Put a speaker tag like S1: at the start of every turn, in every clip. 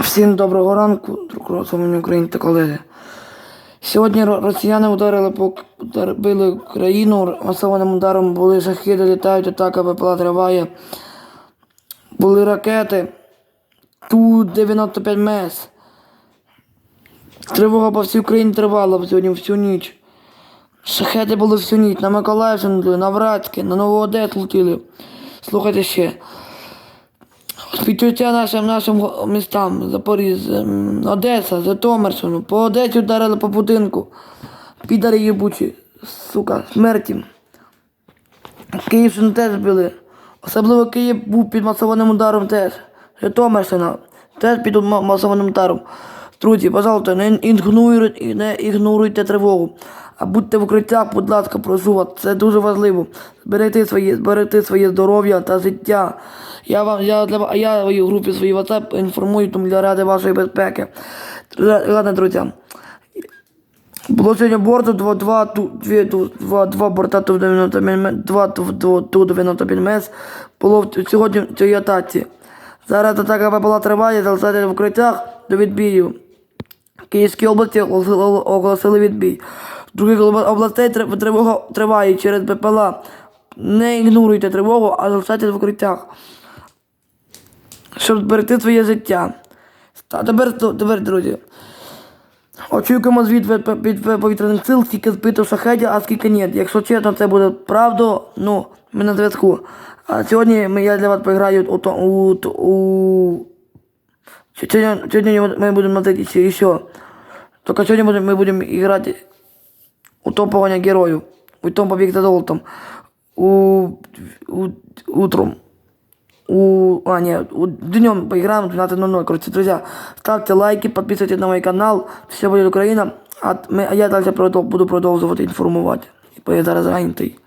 S1: Всім доброго ранку, друг Україні та колеги. Сьогодні росіяни ударили по били Україну масованим ударом, були шахіди, літають, атака БПЛА триває. Були ракети Ту-95 МЕС. Тривога по всій Україні тривала сьогодні всю ніч. Шахети були всю ніч, на Миколаївщину, на Вратське, на Нову Одесу летіли. Слухайте ще. Співчуття нашим нашим містам Запоріжжя, м, Одеса, Житомирщину. По Одесі вдарили по будинку. Підари їбучі, сука, смерті. Київщину теж били. Особливо Київ був під масованим ударом теж. Житомирщина теж під масованим ударом. Друзі, пожалуйста, не ігноруйте, не ігноруйте тривогу. А будьте в будь ласка, прошу вас, це дуже важливо. Зберегти своє, зберегти своє здоров'я та життя. Я вам, я для я в групі своїй WhatsApp інформую тому для ради вашої безпеки. Ла- Ладно, друзі. Було сьогодні борту два, два, ту, дві, ту, два, два борта Ту-95 м, два ту- ту- Ту-95 було сьогодні в цій атаці. Зараз атака була триває, залишайте в укриттях до відбію. Київській області оголосили відбій. В других областей тривога триває через БПЛА. Не ігноруйте тривогу, а залишайте в укриттях, щоб зберегти своє життя. А тепер, тепер друзі. Очікуємо звіт від, повітряних сил, скільки збито шахедів, а скільки ні. Якщо чесно, це буде правда, ну, ми на зв'язку. А сьогодні ми, я для вас поіграю у, у, у... Сьогодні, сьогодні ми будемо мотати ще, ще. Тільки сьогодні ми будемо грати у топовання героїв. У том побіг за золотом. У, у, утром. У, а, нет, у, днем поиграем 12.00. Короче, друзья, ставьте лайки, подписывайтесь на мой канал. Все будет Украина. А, ми, а я далі продов, буду продовжувати інформувати. Бо я зараз зайнятий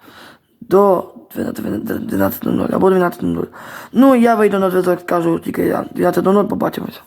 S1: до 12.00 або 12.00. Ну, я вийду на зв'язок, скажу тільки я. 12.00 побачимось.